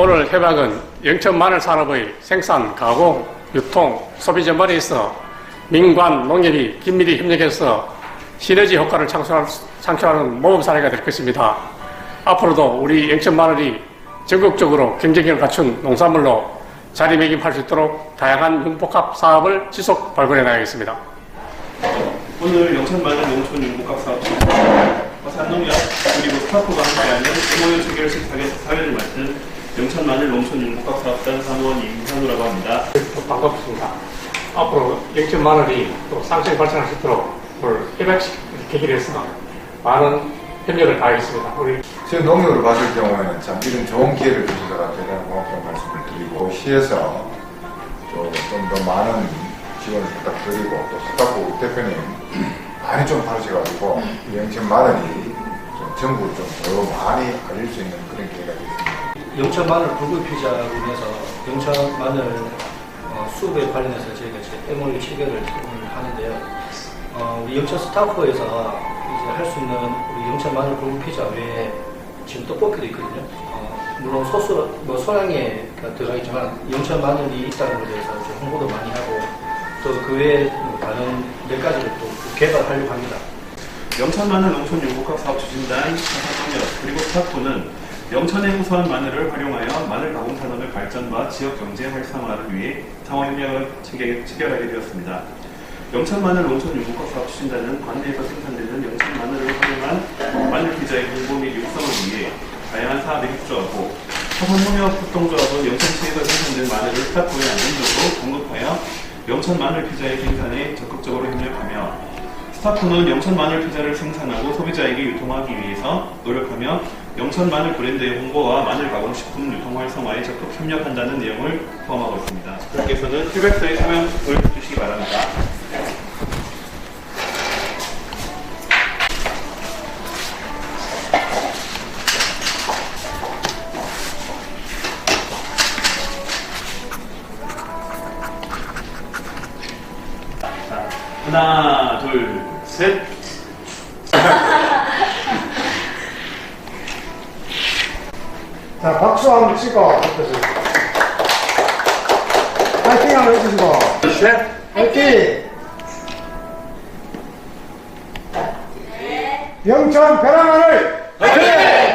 오늘 협약은 영천 마늘 산업의 생산, 가공, 유통, 소비 전반에 있어 민관, 농협이 긴밀히 협력해서 시너지 효과를 창출할, 창출하는 모범 사례가 될 것입니다. 앞으로도 우리 영천 마늘이 전국적으로 경쟁력을 갖춘 농산물로 자리매김할 수 있도록 다양한 융복합 사업을 지속 발굴해 나가겠습니다. 오늘 영천마늘 농촌 융복합 사업 산농협 그리고 스타프가 함께하는 MOU 체결 식탁에서 사회를 맡은 영천 마늘 농촌 융복합 사업단 사무원 임현우라고 합니다. 반갑습니다. 앞으로 영천 마늘이 또 상승 발전할 수 있도록 오늘 협약식 계기를 해서 많은 협력을 다하겠습니다. 우리 제 농협을 봤을 경우에는 참 이런 좋은 기회를 주신 것 같아서 대단히 고맙다는 말씀을 드리고 시에서 좀 더 많은 지원을 부탁드리고 또 스타프 대표님 많이 좀 하셔가지고 영천 마늘이 좀 전국을 좀 더 많이 알릴 수 있는 그런 기회가 됐습니다. 영천 마늘 불굴 피자로 인해서 영천 마늘 어, 수업에 관련해서 저희가 이제 MOU 체결을 하는데요. 어, 우리 영천 스타코에서 이제 할 수 있는 우리 영천 마늘 불굴 피자 외에 지금 떡볶이도 있거든요. 어, 물론 소스 뭐 소량에 들어가 있지만 영천 마늘이 있다는 것에 대해서 좀 홍보도 많이 하고 또 그 외에 뭐 다른 몇 가지를 또 개발하려고 합니다. 영천 마늘 농촌 융복합 사업 추진단 산농협 그리고 스타프는 우수한 마늘을 활용하여 마늘 가공 산업의 발전과 지역 경제 활성화를 위해 상호 협력을 체결- 체결하게 되었습니다. 영천 마늘 농촌 융복합 사업 추진단은 관내에서 생산되는 영천 마늘을 활용한 마늘 피자의 홍보 및 육성을 위해 다양한 사업에 협조하고 화산농협 협동조합은 영천시에서 생산된 마늘을 스타프에 안정적으로 공급하여 영천 마늘 피자의 생산에 적극적으로 협력하며 스타프는 영천 마늘 피자를 생산하고 소비자에게 유통하기 위해서 노력하며 영천 마늘 브랜드의 홍보와 마늘 가공 식품 유통 활성화에 적극 협력한다는 내용을 포함하고 있습니다. 분께서는 휴백서의 서명을 주시기 바랍니다. 자, 하나, 둘, 셋. 자, 박수 한번 치고, 어떠세요? 파이팅 한번 해주시고. 셋. 파이팅! 영천 벼랑마늘! 파이팅!